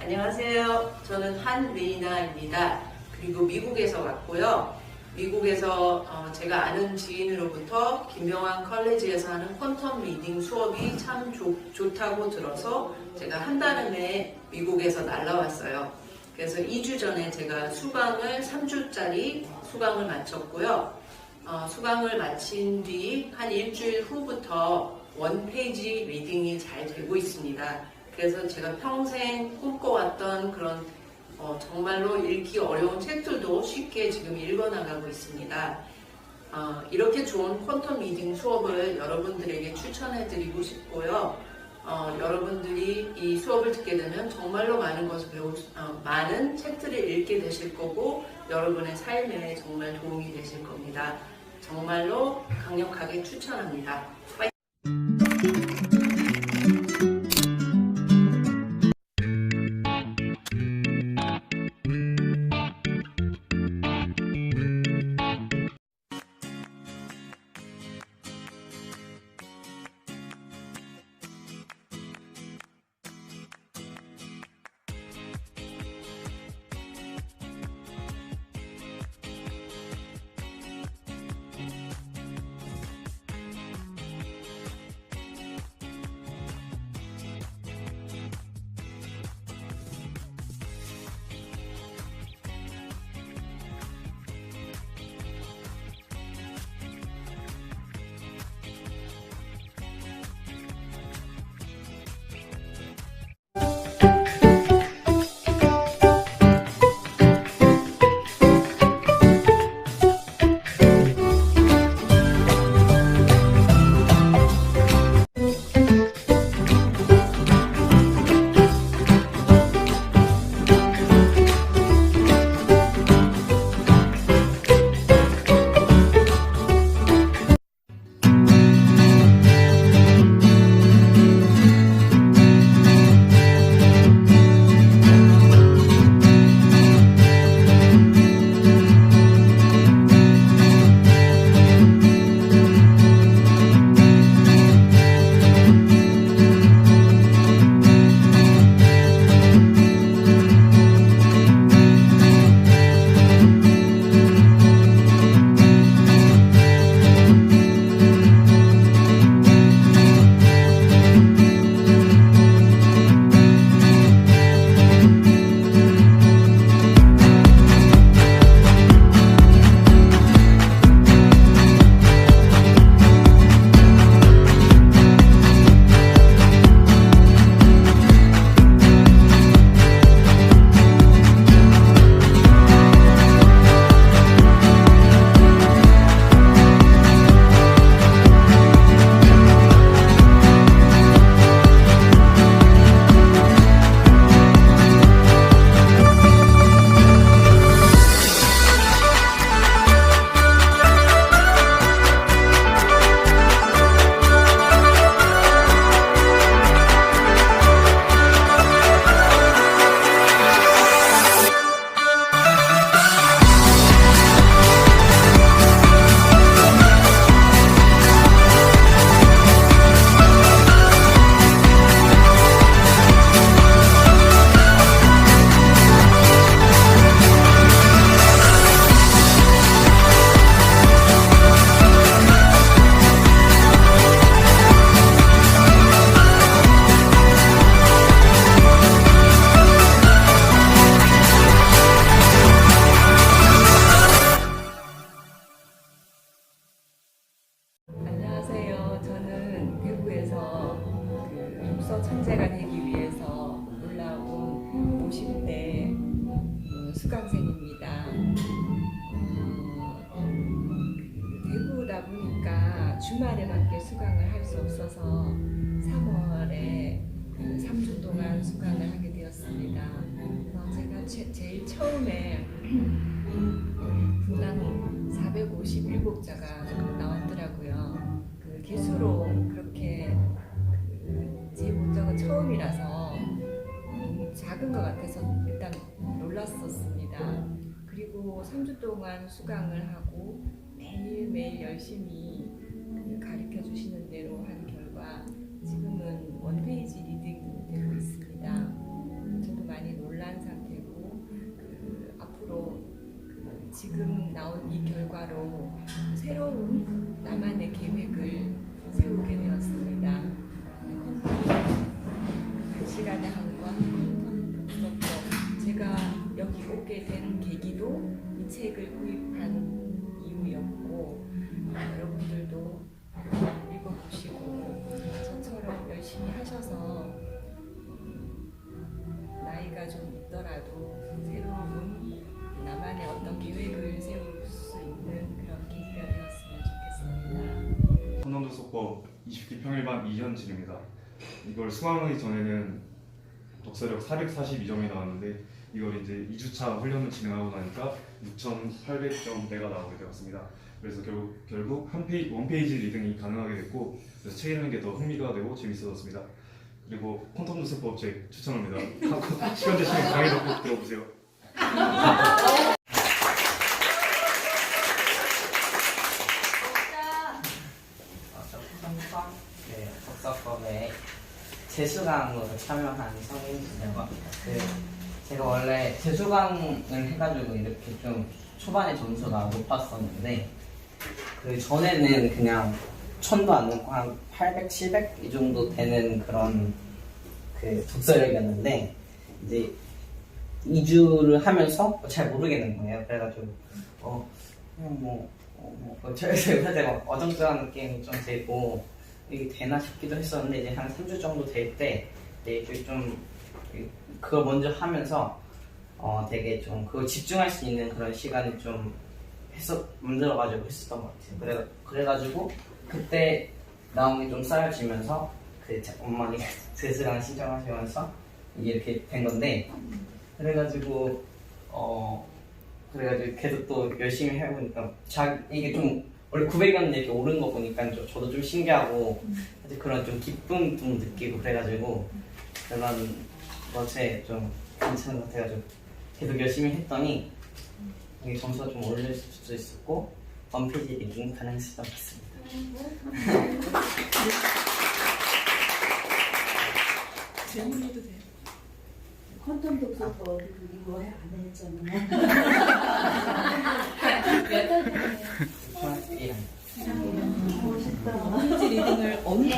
안녕하세요. 저는 한레이나입니다. 그리고 미국에서 왔고요. 미국에서 어, 제가 아는 지인으로부터 김명환 컬리지에서 하는 퀀텀 리딩 수업이 참 좋, 좋다고 들어서 제가 한 달음에 미국에서 날라왔어요. 그래서 2주 전에 제가 수강을 3주짜리 수강을 마쳤고요. 어, 수강을 마친 뒤 한 일주일 후부터 원 페이지 리딩이 잘 되고 있습니다. 그래서 제가 평생 꿈꿔왔던 그런 어, 정말로 읽기 어려운 책들도 쉽게 지금 읽어나가고 있습니다. 어, 이렇게 좋은 퀀텀 리딩 수업을 여러분들에게 추천해드리고 싶고요. 어, 여러분들이 이 수업을 듣게 되면 정말로 많은 것을 배우, 어, 많은 책들을 읽게 되실 거고 여러분의 삶에 정말 도움이 되실 겁니다. 정말로 강력하게 추천합니다. 파이팅! 그 독서 천재가 되기 위해서 올라온 50대 어, 수강생입니다. 어, 그 대구다 보니까 주말에밖에 수강을 할 수 없어서 3월에 그 3주 동안 수강을 하게 되었습니다. 그래서 제가 제, 제일 처음에 분당 457자가 나왔더라고요. 그 개수로 작은 것 같아서 일단 놀랐었습니다. 그리고 3주 동안 수강을 하고 매일매일 열심히 그 가르쳐 주시는 대로 한 결과 지금은 원페이지 리딩 되고 있습니다. 저도 많이 놀란 상태고 그 앞으로 그 지금 나온 이 결과로 오게 된 계기도 이 책을 구입한 이유였고 여러분들도 읽어보시고 저처럼 열심히 하셔서 나이가 좀 있더라도 새로운 나만의 어떤 계획을 세울 수 있는 그런 계기가 되었으면 좋겠습니다. 선언도서법 20기 평일반 이현진입니다. 이걸 수강하기 전에는 독서력 442점이 나왔는데 이걸 이제 2주차 훈련을 진행하고 나니까 6,800점대가 나오게 되었습니다. 그래서 결국, 결국 한 페이지, 원 페이지 리딩이 가능하게 됐고 그래서 책 읽는 게 더 흥미가 되고 재밌어졌습니다. 그리고 퀀텀 도서법 책 추천합니다. 시간 되시면 강의도 꼭 들어보세요. 그 독서법에 재수강으로 참여한 성인이라고 합니다. 그 제가 원래 재수강을 해가지고 이렇게 좀 초반에 점수가 높았었는데 그 전에는 그냥 천도 안 넘고 한 800, 700 이 정도 되는 그런 그 독서력이었는데 이제 2주를 하면서 잘 모르겠는 거예요. 그래가지고 어 그냥 뭐 어, 뭐, 막 어정쩡한 느낌이 좀 들고, 이게 되나 싶기도 했었는데, 이제 한 3주 정도 될 때, 이제 좀, 그걸 먼저 하면서, 어, 되게 좀, 그걸 집중할 수 있는 그런 시간을 좀 했었, 만들어가지고 했었던 것 같아요. 그래, 그래가지고, 그때 나온 게 좀 쌓여지면서, 그, 자- 엄마가 스스랑 신청하시면서, 이게 이렇게 된 건데, 그래가지고, 어, 그래가지고 계속 또 열심히 해보니까 자 이게 좀 원래 900이었는데 이렇게 오른 거 보니까 좀 저도 좀 신기하고 사실 그런 좀 기쁨 좀 느끼고 그래가지고 그런 것에 좀 괜찮은 것 같아가지고 계속 열심히 했더니 이게 점수가 좀 올릴 수도 있었고 원페이지 리딩 가능했을 것 같습니다. 질문해도 돼요? 퀀텀 독서법 이거 안 했잖아요. 예. 멋있다. 페이지 리딩을 어느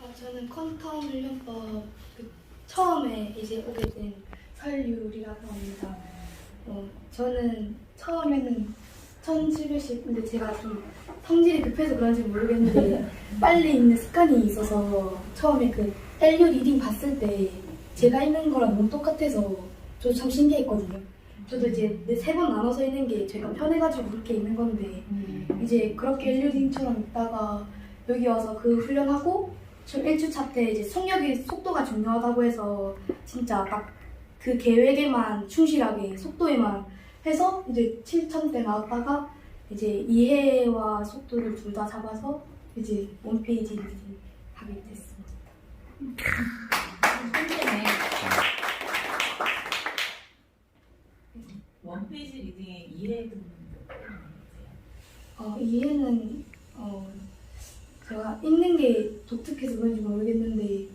어, 저는 퀀텀 훈련법 그 처음에 이제 오게 된 설유리라고 합니다. 어, 저는 처음에는 1700씩 근데 제가 좀 성질이 급해서 그런지 모르겠는데 빨리 읽는 습관이 있어서 처음에 그 LU 리딩 봤을 때 제가 읽는 거랑 너무 똑같아서 저도 참 신기했거든요. 저도 이제 세 번 나눠서 읽는 게 제가 편해가지고 그렇게 읽는 건데 이제 그렇게 엘리딩처럼 있다가 여기 와서 그 훈련하고 저 1주차 때 이제 속력이 속도가 중요하다고 해서 진짜 딱 그 계획에만 충실하게 속도에만 해서 이제 7천대 나왔다가 이제 이해와 속도를 둘 다 잡아서 이제 원페이지 리딩 하게 됐습니다. 원페이지 리딩의 이해 부분이 어, 이해는 어, 제가 읽는 게 독특해서 그런지 모르겠는데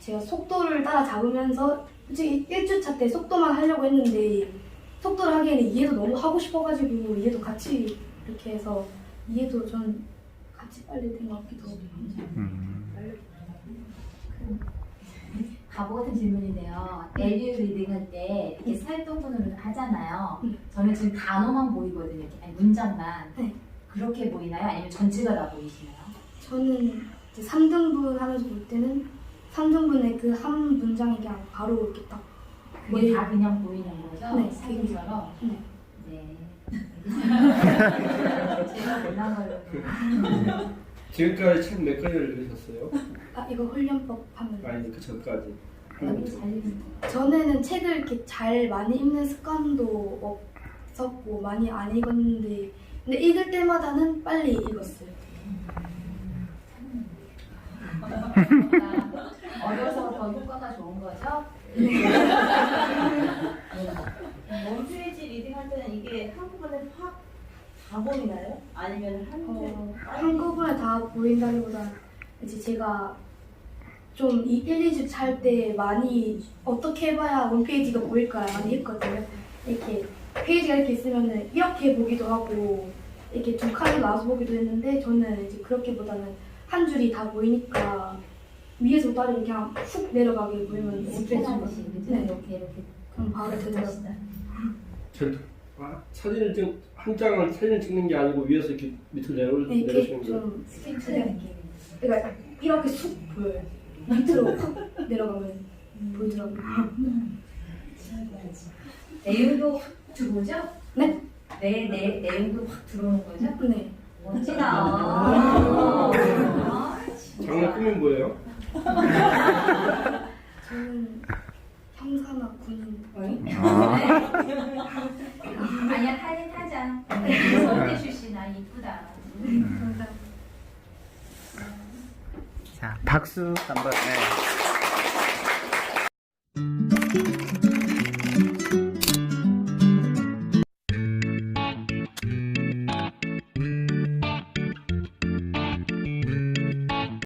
제가 속도를 따라 잡으면서 솔직히 1주차 때 속도만 하려고 했는데 속도를 하기에는 이해도 너무 하고 싶어가지고 이해도 같이 이렇게 해서 이해도 좀 같이 빨리 된 것 같기도 하고 바보 같은 질문인데요. LU 리딩 할 때 이렇게 살동분을 하잖아요. 음. 저는 지금 단어만 보이거든요. 이렇게. 아니, 문장만. 네. 그렇게 보이나요? 아니면 전체가 다 보이시나요? 저는 이제 3등분 하면서 볼 때는 3등분의 그 한 문장이 그냥 바로 이렇게 딱 그게 네. 다 그냥 보이는 거죠? 네. 사진처럼? 네. 네. 제가 몰라 걸로. 지금까지 책 몇 권을 읽으셨어요? 아 이거 훈련법 하면 아니 그 전까지 여기 잘 읽는 거. 전에는 책을 이렇게 잘 많이 읽는 습관도 없었고 많이 안 읽었는데 근데 읽을 때마다는 빨리 읽었어요. 어려서 더 효과가 좋은 거죠? 원페이지 리딩 할 때는 이게 한꺼번에 확 다 보이나요? 아니면 한 줄? 어, 한꺼번에 다 보인다기보다 이제 제가 좀 이 1, 2주 찰때 많이 어떻게 해봐야 홈페이지가 보일까 많이 했거든요. 이렇게 페이지가 이렇게 있으면은 이렇게 보기도 하고 이렇게 두 칸을 나눠서 보기도 했는데 저는 이제 그렇게보다는 한 줄이 다 보이니까 위에서부터 아래로 그냥 훅 내려가게 보이면 홈페이지가 스캔하듯이 그죠? 네. 이렇게 이렇게 그럼 바로 되더라고요. 전 아, 사진을 찍, 한 장을 사진 찍는 게 아니고 위에서 이렇게 밑으로 내려, 네, 이렇게 거예요. 좀 스캔 느낌. 그러니까 이렇게 쑥 보여요. 밑으로 훅 내려가면 보이더라고요. 내용도 확 들어오죠? 네. 내, 내, 내용도 확 들어오는 거죠? 네. 멋지다. 아. 아, 장르 꿈이 뭐예요? 저는 형사나 군인. 아니야, 하긴 하자. 서울대 출신 아, 이쁘다. 감사합니다. 자 박수 한번. 네.